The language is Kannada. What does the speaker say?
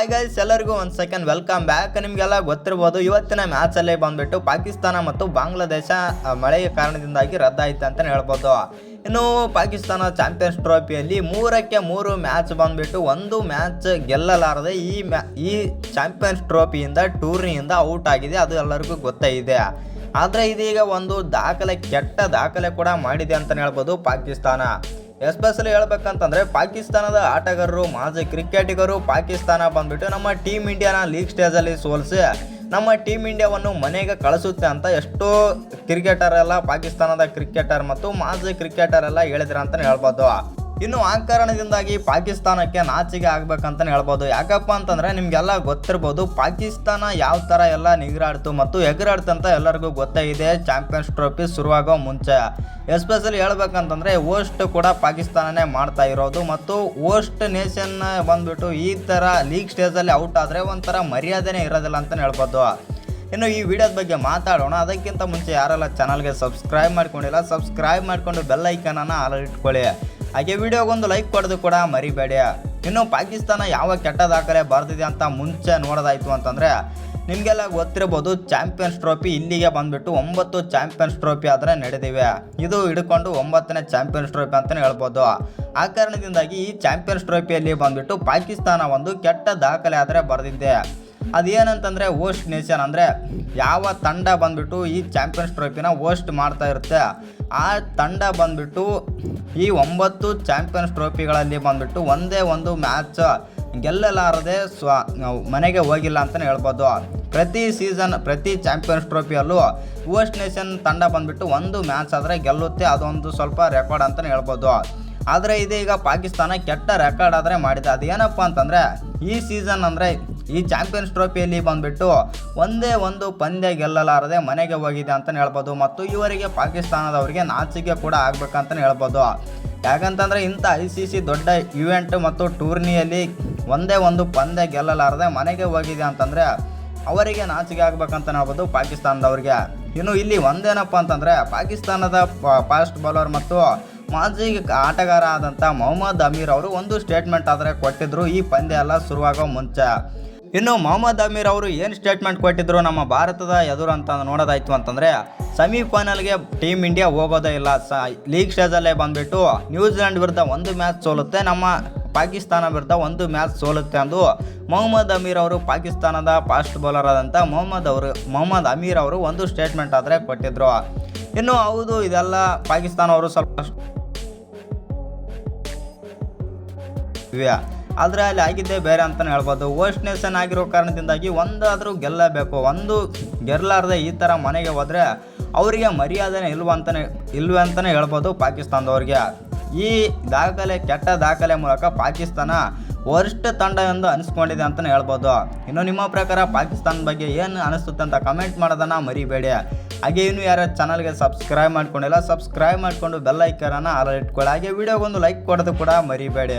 ಹಾಯ್ ಗೈಸ್ ಎಲ್ಲರಿಗೂ ಒಂದು ಸೆಕೆಂಡ್ ವೆಲ್ಕಮ್ ಬ್ಯಾಕ್ ನಿಮಗೆಲ್ಲ ಗೊತ್ತಿರ್ಬೋದು, ಇವತ್ತಿನ ಮ್ಯಾಚಲ್ಲೇ ಬಂದುಬಿಟ್ಟು ಪಾಕಿಸ್ತಾನ ಮತ್ತು ಬಾಂಗ್ಲಾದೇಶ ಮಳೆಯ ಕಾರಣದಿಂದಾಗಿ ರದ್ದಾಯಿತು ಅಂತಲೇ ಹೇಳ್ಬೋದು. ಇನ್ನು ಪಾಕಿಸ್ತಾನ ಚಾಂಪಿಯನ್ಸ್ ಟ್ರೋಫಿಯಲ್ಲಿ ಮೂರಕ್ಕೆ ಮೂರು ಮ್ಯಾಚ್ ಬಂದುಬಿಟ್ಟು ಒಂದು ಮ್ಯಾಚ್ ಗೆಲ್ಲಲಾರದೆ ಈ ಮ್ಯಾ, ಈ ಚಾಂಪಿಯನ್ಸ್ ಟ್ರೋಫಿಯಿಂದ, ಟೂರ್ನಿಯಿಂದ ಔಟ್ ಆಗಿದೆ, ಅದು ಎಲ್ಲರಿಗೂ ಗೊತ್ತೇ ಇದೆ. ಆದರೆ ಇದೀಗ ಒಂದು ದಾಖಲೆ, ಕೆಟ್ಟ ದಾಖಲೆ ಕೂಡ ಮಾಡಿದೆ ಅಂತಲೇ ಹೇಳ್ಬೋದು ಪಾಕಿಸ್ತಾನ. ಎಸ್ಪೆಷಲಿ ಹೇಳ್ಬೇಕಂತಂದ್ರೆ ಪಾಕಿಸ್ತಾನದ ಆಟಗಾರರು, ಮಾಜಿ ಕ್ರಿಕೆಟಿಗರು ಪಾಕಿಸ್ತಾನ ಬಂದ್ಬಿಟ್ಟು ನಮ್ಮ ಟೀಮ್ ಇಂಡಿಯಾನ ಲೀಗ್ ಸ್ಟೇಜಲ್ಲಿ ಸೋಲಿಸಿ, ನಮ್ಮ ಟೀಮ್ ಇಂಡಿಯಾವನ್ನು ಮನೆಗೆ ಕಳಿಸುತ್ತೆ ಅಂತ ಎಷ್ಟೋ ಕ್ರಿಕೆಟರ್ ಎಲ್ಲ ಪಾಕಿಸ್ತಾನದ ಕ್ರಿಕೆಟರ್ ಮತ್ತು ಮಾಜಿ ಕ್ರಿಕೆಟರ್ ಎಲ್ಲ ಹೇಳಿದ್ರ ಅಂತಲೇ ಹೇಳ್ಬೋದು. ಇನ್ನು ಆ ಕಾರಣದಿಂದಾಗಿ ಪಾಕಿಸ್ತಾನಕ್ಕೆ ನಾಚಿಕೆ ಆಗ್ಬೇಕಂತಲೇ ಹೇಳ್ಬೋದು. ಯಾಕಪ್ಪ ಅಂತಂದ್ರೆ ನಿಮ್ಗೆಲ್ಲ ಗೊತ್ತಿರ್ಬೋದು, ಪಾಕಿಸ್ತಾನ ಯಾವ ಥರ ಎಲ್ಲ ನಿಗರಾಡ್ತು ಮತ್ತು ಎಗರಾಡ್ತು ಅಂತ ಎಲ್ಲರಿಗೂ ಗೊತ್ತಾಗಿದೆ ಚಾಂಪಿಯನ್ಸ್ ಟ್ರೋಫಿ ಶುರುವಾಗೋ ಮುಂಚೆ. ಎಸ್ಪೆಷಲಿ ಹೇಳ್ಬೇಕಂತಂದ್ರೆ ಓಸ್ಟ್ ಕೂಡ ಪಾಕಿಸ್ತಾನನೇ ಮಾಡ್ತಾ ಇರೋದು ಮತ್ತು ಓಸ್ಟ್ ನೇಷನ್ ಬಂದ್ಬಿಟ್ಟು ಈ ಥರ ಲೀಗ್ ಸ್ಟೇಜಲ್ಲಿ ಔಟ್ ಆದರೆ ಒಂಥರ ಮರ್ಯಾದೆನೇ ಇರೋದಿಲ್ಲ ಅಂತಲೇ ಹೇಳ್ಬೋದು. ಇನ್ನು ಈ ವಿಡಿಯೋದ ಬಗ್ಗೆ ಮಾತಾಡೋಣ. ಅದಕ್ಕಿಂತ ಮುಂಚೆ ಯಾರೆಲ್ಲ ಚಾನಲ್ಗೆ ಸಬ್ಸ್ಕ್ರೈಬ್ ಮಾಡ್ಕೊಂಡಿಲ್ಲ ಸಬ್ಸ್ಕ್ರೈಬ್ ಮಾಡಿಕೊಂಡು ಬೆಲ್ ಐಕನನ್ನು ಆಲ್ ಇಟ್ಕೊಳ್ಳಿ. ಹಾಗೆ ವಿಡಿಯೋಗೊಂದು ಲೈಕ್ ಕೊಡೋದು ಕೂಡ ಮರಿಬೇಡಿ. ಇನ್ನು ಪಾಕಿಸ್ತಾನ ಯಾವ ಕೆಟ್ಟ ದಾಖಲೆ ಬರ್ತಿದೆ ಅಂತ ಮುಂಚೆ ನೋಡೋದಾಯಿತು ಅಂತಂದರೆ, ನಿಮಗೆಲ್ಲ ಗೊತ್ತಿರ್ಬೋದು ಚಾಂಪಿಯನ್ಸ್ ಟ್ರೋಫಿ ಇಲ್ಲಿಗೆ ಬಂದ್ಬಿಟ್ಟು ಒಂಬತ್ತು ಚಾಂಪಿಯನ್ಸ್ ಟ್ರೋಫಿ ಆದರೆ ನಡೆದಿವೆ. ಇದು ಹಿಡ್ಕೊಂಡು ಒಂಬತ್ತನೇ ಚಾಂಪಿಯನ್ಸ್ ಟ್ರೋಫಿ ಅಂತಲೇ ಹೇಳ್ಬೋದು. ಆ ಕಾರಣದಿಂದಾಗಿ ಈ ಚಾಂಪಿಯನ್ಸ್ ಟ್ರೋಫಿಯಲ್ಲಿ ಬಂದ್ಬಿಟ್ಟು ಪಾಕಿಸ್ತಾನ ಒಂದು ಕೆಟ್ಟ ದಾಖಲೆ ಆದರೆ ಬರೆದಿದ್ದೆ ಅದೇನಂತಂದರೆ ವೋಸ್ಟ್ ನೇಷನ್ ಅಂದರೆ, ಯಾವ ತಂಡ ಬಂದ್ಬಿಟ್ಟು ಈ ಚಾಂಪಿಯನ್ಸ್ ಟ್ರೋಫಿನ ವೋಸ್ಟ್ ಮಾಡ್ತಾ ಇರುತ್ತೆ. ಆ ತಂಡ ಬಂದ್ಬಿಟ್ಟು ಈ ಒಂಬತ್ತು ಚಾಂಪಿಯನ್ಸ್ ಟ್ರೋಫಿಗಳಲ್ಲಿ ಬಂದ್ಬಿಟ್ಟು ಒಂದೇ ಒಂದು ಮ್ಯಾಚ್ ಗೆಲ್ಲಲಾರದೆ ಸ್ವ ಮನೆಗೆ ಹೋಗಿಲ್ಲ ಅಂತಲೇ ಹೇಳ್ಬೋದು. ಪ್ರತಿ ಸೀಸನ್, ಪ್ರತಿ ಚಾಂಪಿಯನ್ಸ್ ಟ್ರೋಫಿಯಲ್ಲೂ ಹೋಸ್ಟ್ ನೇಷನ್ ತಂಡ ಬಂದುಬಿಟ್ಟು ಒಂದು ಮ್ಯಾಚ್ ಆದರೆ ಗೆಲ್ಲುತ್ತೆ, ಅದೊಂದು ಸ್ವಲ್ಪ ರೆಕಾರ್ಡ್ ಅಂತಲೇ ಹೇಳ್ಬೋದು. ಆದರೆ ಇದೀಗ ಪಾಕಿಸ್ತಾನ ಕೆಟ್ಟ ರೆಕಾರ್ಡ್ ಆದರೆ ಮಾಡಿದೆ. ಅದೇನಪ್ಪ ಅಂತಂದರೆ, ಈ ಸೀಸನ್ ಅಂದರೆ ಈ ಚಾಂಪಿಯನ್ಸ್ ಟ್ರೋಫಿಯಲ್ಲಿ ಬಂದುಬಿಟ್ಟು ಒಂದೇ ಒಂದು ಪಂದ್ಯ ಗೆಲ್ಲಲಾರದೆ ಮನೆಗೆ ಹೋಗಿದೆ ಅಂತಲೇ ಹೇಳ್ಬೋದು. ಮತ್ತು ಇವರಿಗೆ ಪಾಕಿಸ್ತಾನದವರಿಗೆ ನಾಚಿಕೆ ಕೂಡ ಆಗಬೇಕಂತಲೇ ಹೇಳ್ಬೋದು. ಯಾಕಂತಂದರೆ ಇಂಥ ಐ ಸಿ ಸಿ ದೊಡ್ಡ ಇವೆಂಟ್ ಮತ್ತು ಟೂರ್ನಿಯಲ್ಲಿ ಒಂದೇ ಒಂದು ಪಂದ್ಯ ಗೆಲ್ಲಲಾರದೆ ಮನೆಗೆ ಹೋಗಿದೆ ಅಂತಂದರೆ ಅವರಿಗೆ ನಾಚಿಕೆ ಆಗಬೇಕಂತ ಹೇಳ್ಬೋದು ಪಾಕಿಸ್ತಾನದವ್ರಿಗೆ. ಇನ್ನು ಇಲ್ಲಿ ಒಂದೇನಪ್ಪ ಅಂತಂದರೆ ಪಾಕಿಸ್ತಾನದ ಫಾಸ್ಟ್ ಬೌಲರ್ ಮತ್ತು ಮಾಜಿ ಆಟಗಾರ ಆದಂಥ ಮೊಹಮ್ಮದ್ ಅಮೀರ್ ಅವರು ಒಂದು ಸ್ಟೇಟ್ಮೆಂಟ್ ಆದರೆ ಕೊಟ್ಟಿದ್ದರು ಈ ಪಂದ್ಯ ಎಲ್ಲ ಶುರುವಾಗೋ ಮುಂಚೆ. ಇನ್ನು ಮೊಹಮ್ಮದ್ ಅಮೀರ್ ಅವರು ಏನು ಸ್ಟೇಟ್ಮೆಂಟ್ ಕೊಟ್ಟಿದ್ರು ನಮ್ಮ ಭಾರತದ ಎದುರು ಅಂತ ನೋಡೋದಾಯ್ತು ಅಂತಂದರೆ ಸೆಮಿಫೈನಲ್ಗೆ ಟೀಮ್ ಇಂಡಿಯಾ ಹೋಗೋದೇ ಇಲ್ಲ. ಸ ಲೀಗ್ ಸ್ಟೇಜಲ್ಲೇ ಬಂದುಬಿಟ್ಟು ನ್ಯೂಜಿಲೆಂಡ್ ವಿರುದ್ಧ ಒಂದು ಮ್ಯಾಚ್ ಸೋಲುತ್ತೆ, ನಮ್ಮ ಪಾಕಿಸ್ತಾನ ವಿರುದ್ಧ ಒಂದು ಮ್ಯಾಚ್ ಸೋಲುತ್ತೆ ಅಂದು ಮೊಹಮ್ಮದ್ ಅಮೀರ್ ಅವರು ಪಾಕಿಸ್ತಾನದ ಫಾಸ್ಟ್ ಬೌಲರ್ ಆದಂಥ ಮೊಹಮ್ಮದ್ ಅವರು, ಮೊಹಮ್ಮದ್ ಅಮೀರ್ ಅವರು ಒಂದು ಸ್ಟೇಟ್ಮೆಂಟ್ ಆದರೆ ಕೊಟ್ಟಿದ್ರು. ಇನ್ನು ಹೌದು, ಇದೆಲ್ಲ ಪಾಕಿಸ್ತಾನ ಅವರು ಸ್ವಲ್ಪ ಆದರೆ ಅಲ್ಲಿ ಆಗಿದ್ದೇ ಬೇರೆ ಅಂತಲೇ ಹೇಳ್ಬೋದು. ವರ್ಸ್ಟ್ ನೇಷನ್ ಆಗಿರೋ ಕಾರಣದಿಂದಾಗಿ ಒಂದಾದರೂ ಗೆಲ್ಲಬೇಕು. ಒಂದು ಗೆಲ್ಲಲಾರ್ದೆ ಈ ಥರ ಮನೆಗೆ ಹೋದರೆ ಅವರಿಗೆ ಮರ್ಯಾದೆನೇ ಇಲ್ವ ಅಂತಲೇ ಇಲ್ವೇ ಅಂತಲೇ ಹೇಳ್ಬೋದು ಪಾಕಿಸ್ತಾನದವ್ರಿಗೆ. ಈ ದಾಖಲೆ, ಕೆಟ್ಟ ದಾಖಲೆ ಮೂಲಕ ಪಾಕಿಸ್ತಾನ ವರ್ಸ್ಟ್ ತಂಡ ಎಂದು ಅನಿಸ್ಕೊಂಡಿದೆ ಅಂತಲೇ ಹೇಳ್ಬೋದು. ಇನ್ನು ನಿಮ್ಮ ಪ್ರಕಾರ ಪಾಕಿಸ್ತಾನ ಬಗ್ಗೆ ಏನು ಅನಿಸುತ್ತೆ ಅಂತ ಕಮೆಂಟ್ ಮಾಡೋದನ್ನು ಮರಿಬೇಡಿ. ಹಾಗೆ ಇನ್ನು ಯಾರ ಚಾನಲ್ಗೆ ಸಬ್ಸ್ಕ್ರೈಬ್ ಮಾಡ್ಕೊಂಡಿಲ್ಲ ಸಬ್ಸ್ಕ್ರೈಬ್ ಮಾಡಿಕೊಂಡು ಬೆಲ್ ಐಕನನ್ನು ಆಲ್ ಇಟ್ಕೊಳ್ಳಿ. ಹಾಗೆ ವಿಡಿಯೋಗೊಂದು ಲೈಕ್ ಕೊಡೋದು ಕೂಡ ಮರಿಬೇಡಿ.